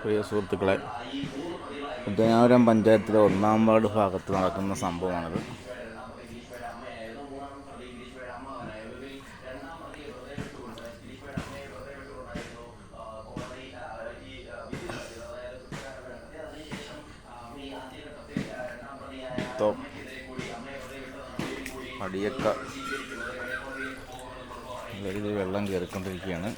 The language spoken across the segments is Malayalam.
പ്രിയ സുഹൃത്തുക്കളെ ഉദയനാപുരം പഞ്ചായത്തിലെ ഒന്നാം വാർഡ് ഭാഗത്ത് നടക്കുന്ന സംഭവമാണിത്. മൊത്തം അടിയൊക്കെ വെള്ളം കയറിക്കൊണ്ടിരിക്കുകയാണ്.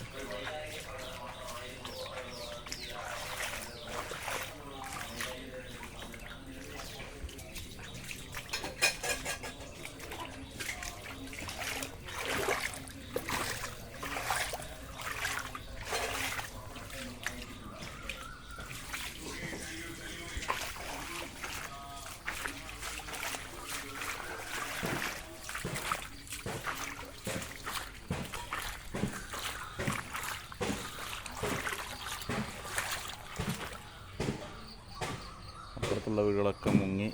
അപ്പുറത്തുള്ള വീടുകളൊക്കെ മുങ്ങി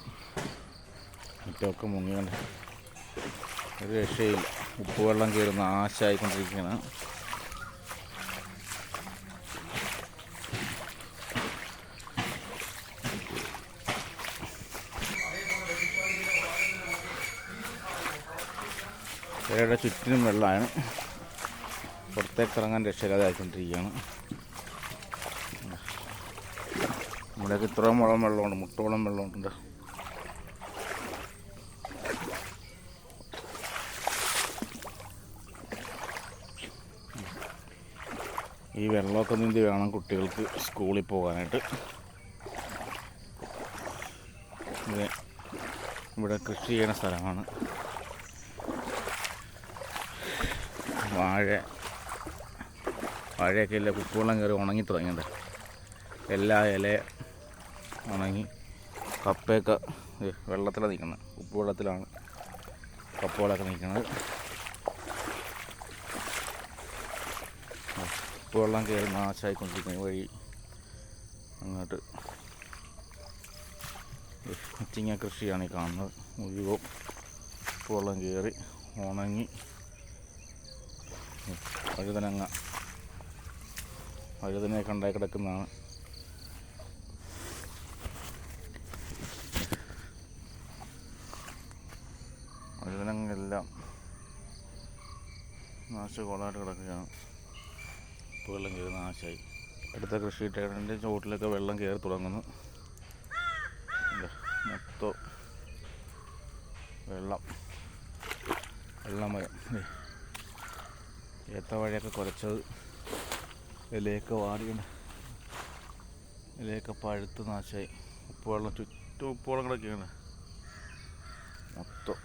മുറ്റമൊക്കെ മുങ്ങി ഒരു രക്ഷയില്ല. ഉപ്പുവെള്ളം കയറുന്ന ആശായിക്കൊണ്ടിരിക്കുകയാണ്. ചുറ്റിനും വെള്ളമാണ്. പുറത്തേക്ക് ഇറങ്ങാൻ രക്ഷയില്ലാതെ ആയിക്കൊണ്ടിരിക്കുകയാണ് ഇവിടെയൊക്കെ ഇത്രയും മുളം വെള്ളമുണ്ട് മുട്ടോളം വെള്ളമുണ്ട്. ഈ വെള്ളമൊക്കെ നീന്തി വേണം കുട്ടികൾക്ക് സ്കൂളിൽ പോകാനായിട്ട്. ഇവിടെ ഇവിടെ കൃഷി ചെയ്യുന്ന സ്ഥലമാണ്. വാഴ വാഴയൊക്കെ ഇല്ല കുപ്പിവെള്ളം കയറി ഉണങ്ങി തുടങ്ങിയത്. എല്ലാ ഇല ഉണങ്ങി കപ്പയൊക്കെ വെള്ളത്തിലാണ് നിൽക്കുന്നത്. ഉപ്പ് വെള്ളത്തിലാണ് കപ്പകളൊക്കെ നിൽക്കുന്നത്. ഉപ്പ് വെള്ളം കയറി നാശമായിക്കൊണ്ടിരിക്കുന്ന വഴി അങ്ങോട്ട് ചിങ്ങ കൃഷിയാണ് ഈ കാണുന്നത്. മുഴുവൻ വെള്ളം കയറി ഉണങ്ങി വഴുതനങ്ങ വഴുതനയൊക്കെ ഉണ്ടായി കിടക്കുന്നതാണ്. നാശകോളായിട്ട് കിടക്കുകയാണ്. ഇപ്പോൾ വെള്ളം കയറി നാശമായി അടുത്ത കൃഷി ടേണിന്റെ ചുവട്ടിലൊക്കെ വെള്ളം കയറി തുടങ്ങുന്നു. മൊത്തം വെള്ളം. വെള്ളം വരും ഏത്ത വഴിയൊക്കെ കുറച്ചത് ഇലയൊക്കെ വാടിയുണ്ട് ഇലയൊക്കെ പഴുത്ത് നാശമായി ഉപ്പുവെള്ളം ചുറ്റും ഉപ്പുവെള്ളം കിടക്കുകയാണ് മൊത്തം.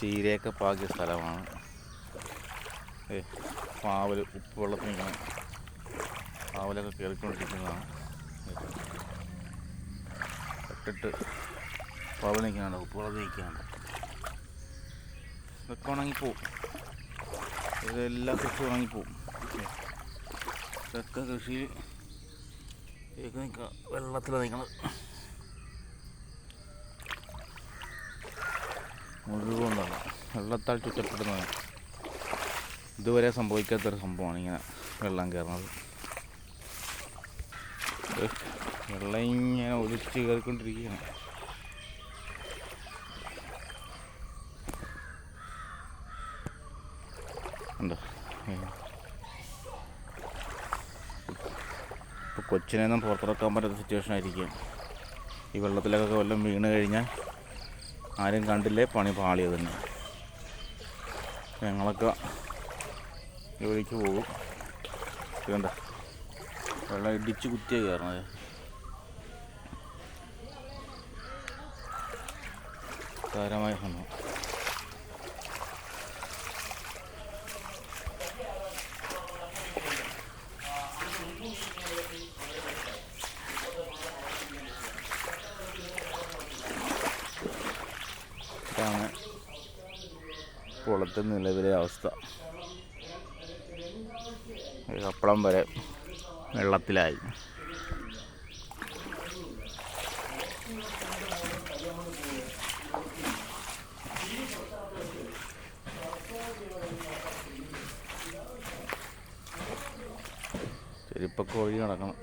ചീരയൊക്കെ പാകിയ സ്ഥലമാണ്. ഏ പാവൽ ഉപ്പ് വെള്ളത്തിൽ ഇങ്ങനെ പാവലൊക്കെ കയറിക്കൊണ്ടിരിക്കുന്നതാണ് ഇട്ടിട്ട് പാവൽ നിൽക്കുന്നുണ്ട് ഉപ്പുവെള്ളത്തിൽ നിൽക്കുന്നുണ്ട്. ഇതൊക്കെ ഉണങ്ങിപ്പോവും. ഇതെല്ലാം കൃഷി ഉണങ്ങിപ്പോവും. ഇതൊക്കെ കൃഷി ഇതൊക്കെ നിൽക്കുക വെള്ളത്തിലാണ് നിൽക്കുന്നത് മുഴുവൻ വെള്ളം വെള്ളത്താൽ ചുറ്റപ്പെടുന്നതാണ്. ഇതുവരെ സംഭവിക്കാത്തൊരു സംഭവമാണ് ഇങ്ങനെ വെള്ളം കയറുന്നത്. വെള്ളം ഇങ്ങനെ ഒലിച്ച് കയറിക്കൊണ്ടിരിക്കുകയാണ്. ഉണ്ടോ ഇപ്പോൾ കൊച്ചിനെയൊന്നും പുറത്തിറക്കാൻ പറ്റാത്ത സിറ്റുവേഷൻ ആയിരിക്കും ഈ വെള്ളത്തിലൊക്കെ വല്ലതും വീണ് കഴിഞ്ഞാൽ ആരും കണ്ടില്ലേ? പണി പാളിയത് തന്നെ. ഞങ്ങളൊക്കെ ജോലിക്ക് പോകും. വേണ്ട വെള്ളം ഇടിച്ച് കുത്തിയ കയറണത് സാരമായ സംഭവം ഇതാണ് കുളത്തെ നിലവിലെ അവസ്ഥ. കപ്പളം വരെ വെള്ളത്തിലായി. പെരുപ്പൊക്കെ ഒഴുകി നടക്കണം.